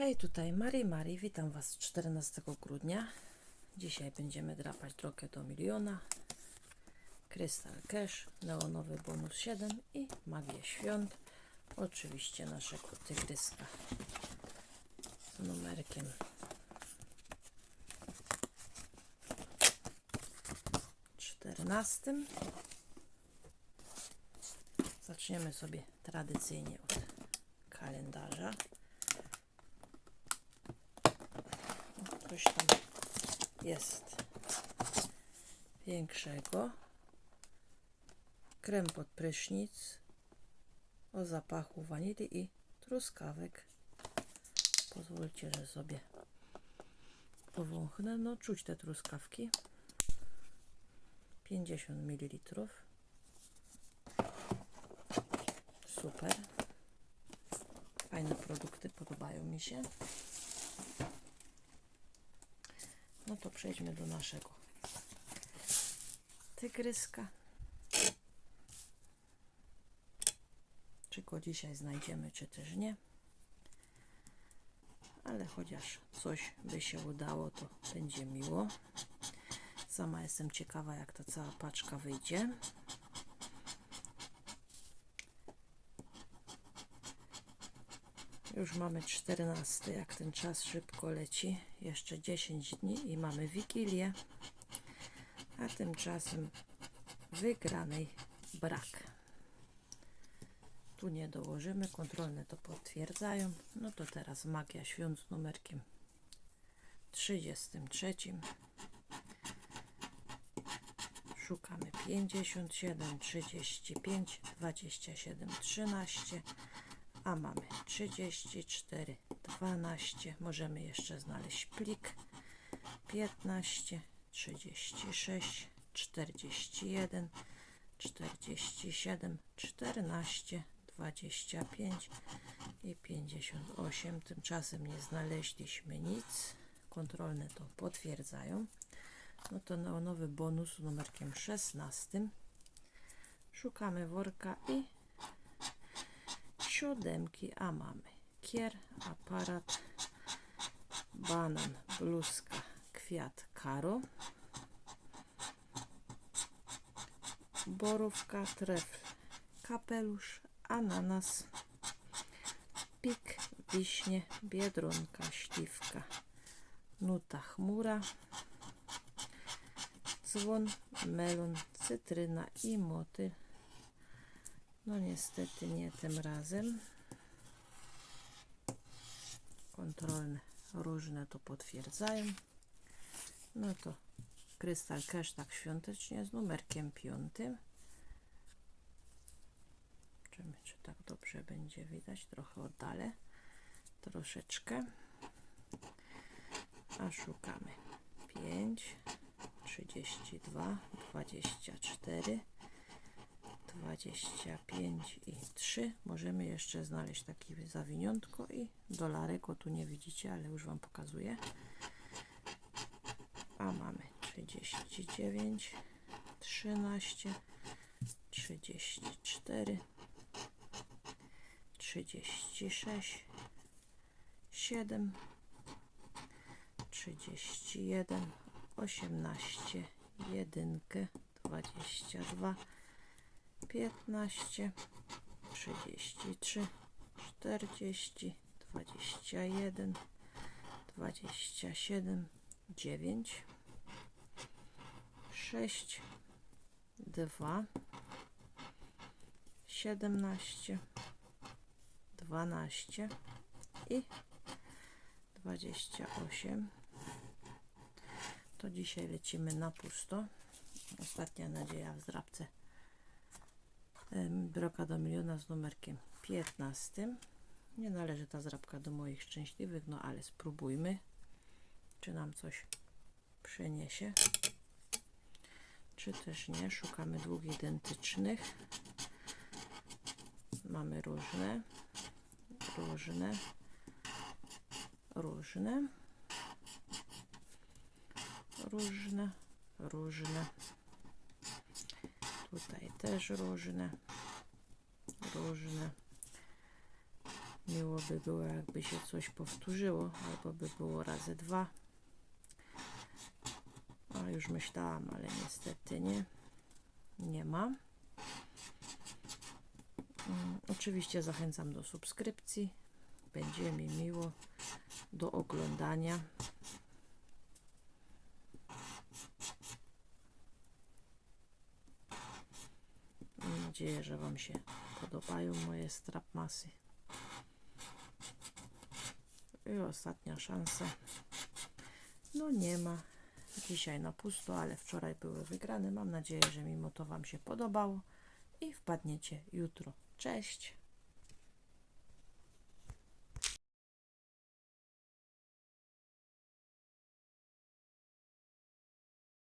Hej, tutaj Mari Mari, witam Was 14 grudnia. Dzisiaj będziemy drapać drogę do miliona. Krystal Cash, neonowy bonus 7 i magię świąt. Oczywiście naszego tygryska z numerkiem 14. Zaczniemy sobie tradycyjnie od kalendarza. Coś tam jest większego. Krem pod prysznic o zapachu wanilii i truskawek. Pozwólcie, że sobie powąchnę. No, czuć te truskawki. 50 ml. Super. Fajne produkty, podobają mi się. No to przejdźmy do naszego tygryska. Czy go dzisiaj znajdziemy, czy też nie. Ale chociaż coś by się udało, to będzie miło. Sama jestem ciekawa, jak ta cała paczka wyjdzie. Już mamy 14, jak ten czas szybko leci. Jeszcze 10 dni i mamy Wigilię. A tymczasem wygranej brak. Tu nie dołożymy, kontrolne to potwierdzają. No to teraz magia świąt z numerkiem 33. Szukamy 57, 35, 27, 13 a mamy 34, 12, możemy jeszcze znaleźć plik, 15, 36, 41, 47, 14, 25 i 58. Tymczasem nie znaleźliśmy nic. Kontrolne to potwierdzają. No to neonowy bonus z numerkiem 16. Szukamy worka i siódemki, a mamy kier, aparat, banan, bluzka, kwiat, karo, borówka, trefl, kapelusz, ananas, pik, wiśnie, biedronka, śliwka, nuta, chmura, dzwon, melon, cytryna i motyl. No niestety nie tym razem. Kontrolne różne to potwierdzają. No to krystal tak świątecznie z numerkiem piątym. Zobaczymy, czy tak dobrze będzie widać. Trochę oddalę. Troszeczkę. A szukamy 5, 32, 24, 25 i 3. Możemy jeszcze znaleźć takie zawiniątko i dolarek. O tu nie widzicie, ale już Wam pokazuję. A mamy 39, 13, 34, 36, 7, 31, 18, 1, 22, 15, 33, 40, 21, 27, 9, 6, 2, 17, 12 i 28. To dzisiaj lecimy na pusto. Ostatnia nadzieja w zdrabce broka do miliona z numerkiem 15. Nie należy ta zrabka do moich szczęśliwych, no ale spróbujmy, czy nam coś przyniesie, czy też nie. Szukamy dług identycznych. Mamy różne, różne, różne, różne, różne. Tutaj też różne, różne. Miło by było, jakby się coś powtórzyło, albo by było razy dwa. A już myślałam, ale niestety nie. Nie ma. Mm, Oczywiście zachęcam do subskrypcji. Będzie mi miło do oglądania. Mam nadzieję, że Wam się podobają moje strapmasy. I ostatnia szansa. No nie ma. Dzisiaj na pusto, ale wczoraj były wygrane. Mam nadzieję, że mimo to Wam się podobało i wpadniecie jutro. Cześć!